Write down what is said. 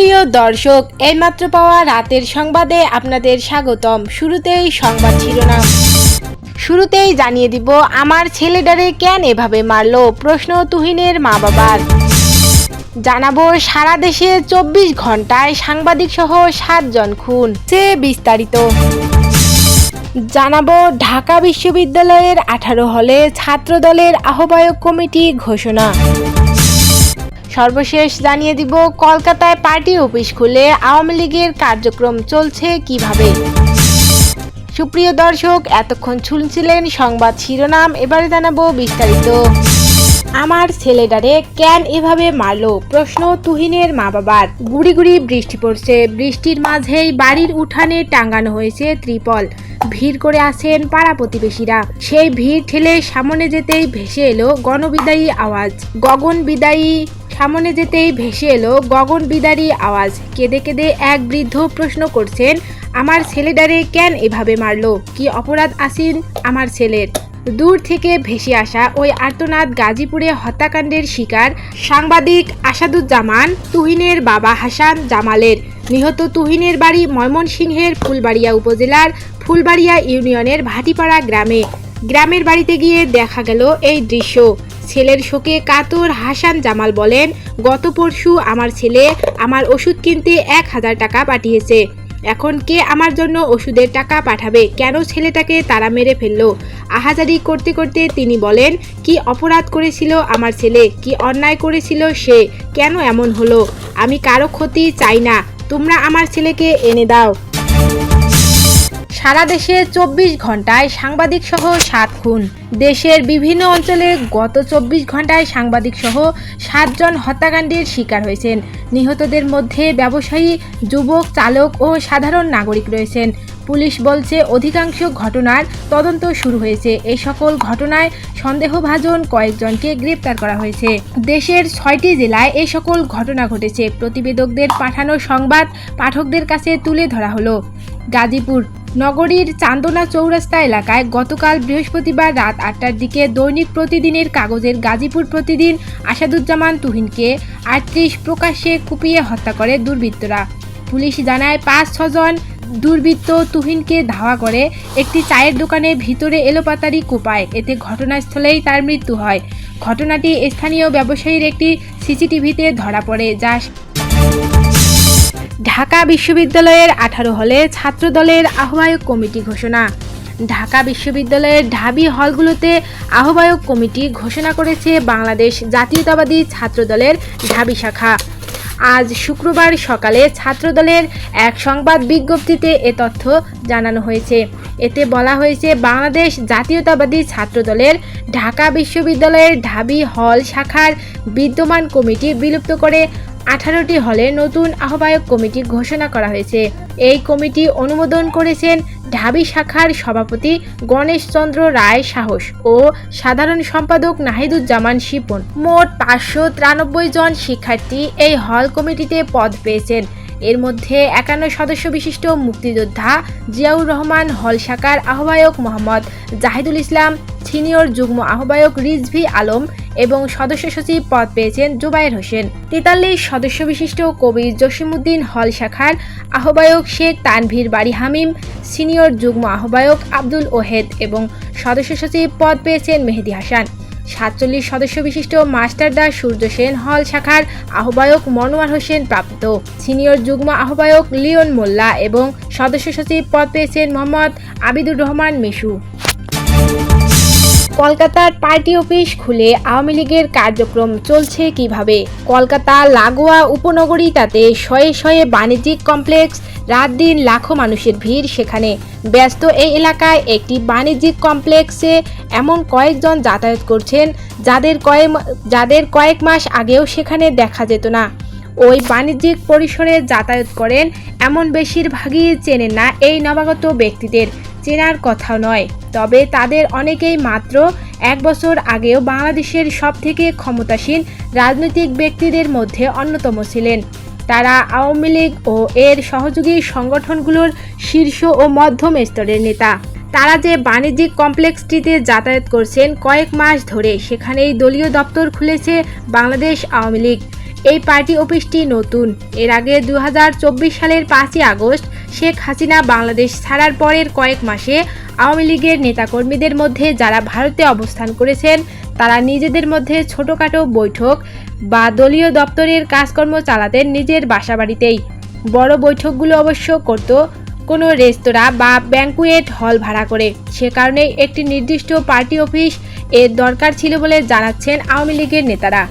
সুপ্রিয় দর্শক, এইমাত্র পাওয়া রাতের সংবাদে আপনাদের স্বাগতম। শুরুতেই সংবাদ শিরোনাম। শুরুতেই জানিয়ে দিব, আমার ছেলেটারে কেন এভাবে মারলো? প্রশ্ন তুহিনের মা বাবার জানাব, সারা দেশে চব্বিশ ঘন্টায় সাংবাদিক সহ সাতজন খুন। সে বিস্তারিত। জানাব, ঢাকা বিশ্ববিদ্যালয়ের আঠারো হলে ছাত্রদলের আহ্বায়ক কমিটি ঘোষণা। সর্বশেষ জানিয়ে দিব, কলকাতায় পার্টি অফিস খুলে আওয়ামী লীগের কার্যক্রম চলছে কীভাবে? সুপ্রিয় দর্শক, এতক্ষণ শুনছিলেন সংবাদ শিরোনাম, এবারে জানাব বিস্তারিত। আমার ছেলেটারে কেন এভাবে মারলো? প্রশ্ন তুহিনের মা বাবার গুড়ি গুড়ি বৃষ্টি পড়ছে। বৃষ্টির মাঝেই বাড়ির উঠানে টাঙ্গানো হয়েছে ত্রিপল। ভিড় করে আসেন পাড়া প্রতিবেশীরা। সেই ভিড় ঠেলে সামনে যেতেই ভেসে এলো গণবিদায়ী আওয়াজ। গগন বিদায়ী সামনে যেতেই ভেসে এলো গগন বিদারী আওয়াজ। কেঁদে কেঁদে এক বৃদ্ধ প্রশ্ন করছেন, আমার ছেলেটারে কেন এভাবে মারলো? কি অপরাধ আসিন আমার ছেলের? দূর থেকে ভেসে আসা ওই আর্তনাদ গাজীপুরে হত্যাকাণ্ডের শিকার সাংবাদিক আসাদুজ্জামান, তুহিনের বাবা হাসান জামালের। নিহত তুহিনের বাড়ি ময়মনসিংহের ফুলবাড়িয়া উপজেলার ফুলবাড়িয়া ইউনিয়নের ভাটিপাড়া গ্রামে। গ্রামের বাড়িতে গিয়ে দেখা গেল এই দৃশ্য। ছেলের শোকে কাতর হাসান জামাল বলেন, গত পরশু আমার ছেলে আমার ওষুধ কিনতে এক হাজার টাকা পাঠিয়েছে। এখন কে আমার জন্য ওষুধের টাকা পাঠাবে? কেন ছেলেটাকে তারা মেরে ফেলল? আহাজারি করতে করতে তিনি বলেন, কি অপরাধ করেছিল আমার ছেলে? কি অন্যায় করেছিল সে? কেন এমন হলো? আমি কারও ক্ষতি চাই না। তোমরা আমার ছেলেকে এনে দাও। সারা দেশে চব্বিশ ঘন্টায় সাংবাদিক সহ সাত খুন। দেশের বিভিন্ন অঞ্চলে গত চব্বিশ ঘন্টায় সাংবাদিক সহ সাতজন হত্যাকাণ্ডের শিকার হয়েছেন। নিহতদের মধ্যে ব্যবসায়ী, যুবক, চালক ও সাধারণ নাগরিক রয়েছেন। পুলিশ বলছে, অধিকাংশ ঘটনার তদন্ত শুরু হয়েছে। এই সকল ঘটনায় সন্দেহভাজন কয়েকজনকে গ্রেপ্তার করা হয়েছে। দেশের ছয়টি জেলায় এই সকল ঘটনা ঘটেছে। প্রতিবেদকদের পাঠানো সংবাদ পাঠকদের কাছে তুলে ধরা হলো। গাজীপুর নগরীর চান্দনা চৌরাস্তা এলাকায় গতকাল বৃহস্পতিবার রাত আটটার দিকে দৈনিক প্রতিদিনের কাগজের গাজীপুর প্রতিদিন আসাদুজ্জামান তুহিনকে আটত্রিশ প্রকাশ্যে কুপিয়ে হত্যা করে দুর্বৃত্তরা। পুলিশ জানায় পাঁচ ছজন দুর্বৃত্ত তুহিনকে ধাওয়া করে একটি চায়ের দোকানের ভিতরে এলোপাতারি কোপায়। এতে ঘটনাস্থলেই তার মৃত্যু হয়। ঘটনাটি স্থানীয় ব্যবসায়ীর একটি সিসিটিভিতে ধরা পড়ে, যা ঢাকা বিশ্ববিদ্যালয়ের আঠারো হলে ছাত্রদলের আহ্বায়ক কমিটি ঘোষণা। ঢাকা বিশ্ববিদ্যালয়ের ঢাবি হলগুলোতে আহ্বায়ক কমিটি ঘোষণা করেছে বাংলাদেশ জাতীয়তাবাদী ছাত্রদলের ঢাবি শাখা। আজ শুক্রবার সকালে ছাত্রদলের এক সংবাদ বিজ্ঞপ্তিতে এ তথ্য জানানো হয়েছে। এতে বলা হয়েছে, বাংলাদেশ জাতীয়তাবাদী ছাত্রদলের ঢাকা বিশ্ববিদ্যালয়ের ঢাবি হল শাখার বিদ্যমান কমিটি বিলুপ্ত করে আঠারোটি হলে নতুন আহ্বায়ক কমিটি ঘোষণা করা হয়েছে। এই কমিটি অনুমোদন করেছেন ঢাবি শাখার সভাপতি গণেশচন্দ্র রায় সাহস ও সাধারণ সম্পাদক নাহিদুজ্জামান শিপন। মোট পাঁচশো তিরানব্বই জন শিক্ষার্থী এই হল কমিটিতে পদ পেয়েছেন। এর মধ্যে একান্ন সদস্য বিশিষ্ট মুক্তিযোদ্ধা জিয়াউর রহমান হল শাখার আহ্বায়ক মোহাম্মদ জাহিদুল ইসলাম সিনিয়র যুগ্ম আহ্বায়ক রিজভি আলম এবং সদস্য সচিব পদ পেয়েছেন জুবায়ের হোসেন। তেতাল্লিশ সদস্য বিশিষ্ট কবি জসিমুদ্দিন হল শাখার আহ্বায়ক শেখ তানভীর বাড়ি হামিম সিনিয়র যুগ্ম আহ্বায়ক আব্দুল ওহেদ এবং সদস্য সচিব পদ পেয়েছেন মেহেদি হাসান। সাতচল্লিশ সদস্য বিশিষ্ট মাস্টারদা সূর্য সেন হল শাখার আহ্বায়ক মনোয়ার হোসেন প্রাপ্ত। সিনিয়র যুগ্ম আহ্বায়ক লিওন মোল্লা এবং সদস্য সচিব পদ পেয়েছেন মোহাম্মদ আবিদুর রহমান মিশু। কলকাতার পার্টি অফিস খুলে আওয়ামী লীগের কার্যক্রম চলছে কীভাবে? কলকাতা, লাগোয়া উপনগরীটাতে শয়ে শয়ে বাণিজ্যিক কমপ্লেক্স, রাত দিন লাখো মানুষের ভিড় সেখানে। ব্যস্ত এই এলাকায় একটি বাণিজ্যিক কমপ্লেক্সে এমন কয়েকজন যাতায়াত করছেন যাদের কয়েক যাদের কয়েক মাস আগেও সেখানে দেখা যেত না। ওই বাণিজ্যিক পরিসরে যাতায়াত করেন এমন বেশিরভাগই চেনেন না এই নবাগত ব্যক্তিদের। চেনার কথাও নয়। তবে তাদের অনেকেই মাত্র এক বছর আগেও বাংলাদেশের সবথেকে ক্ষমতাসীন রাজনৈতিক ব্যক্তিদের মধ্যে অন্যতম ছিলেন। তারা আওয়ামী লীগ ও এর সহযোগী সংগঠনগুলোর শীর্ষ ও মধ্যম স্তরের নেতা। তারা যে বাণিজ্যিক কমপ্লেক্সটিতে যাতায়াত করছেন কয়েক মাস ধরে, সেখানেই দলীয় দপ্তর খুলেছে বাংলাদেশ আওয়ামী লীগ। এই পার্টি অফিসটি নতুন। এর আগে দু হাজার চব্বিশ সালের পাঁচই আগস্ট শেখ হাসিনা বাংলাদেশ ছাড়ার পরের কয়েক মাসে আওয়ামী লীগের নেতাকর্মীদের মধ্যে যারা ভারতে অবস্থান করেছেন, তারা নিজেদের মধ্যে ছোটোখাটো বৈঠক বা দলীয় দপ্তরের কাজকর্ম চালাতেন নিজের বাসাবাড়িতেই। বড় বৈঠকগুলো অবশ্য করত কোনো রেস্তোরাঁ বা ব্যাংকুয়েট হল ভাড়া করে। সে কারণে একটি নির্দিষ্ট পার্টি অফিস এর দরকার ছিল বলে জানাচ্ছেন আওয়ামী লীগের নেতারা।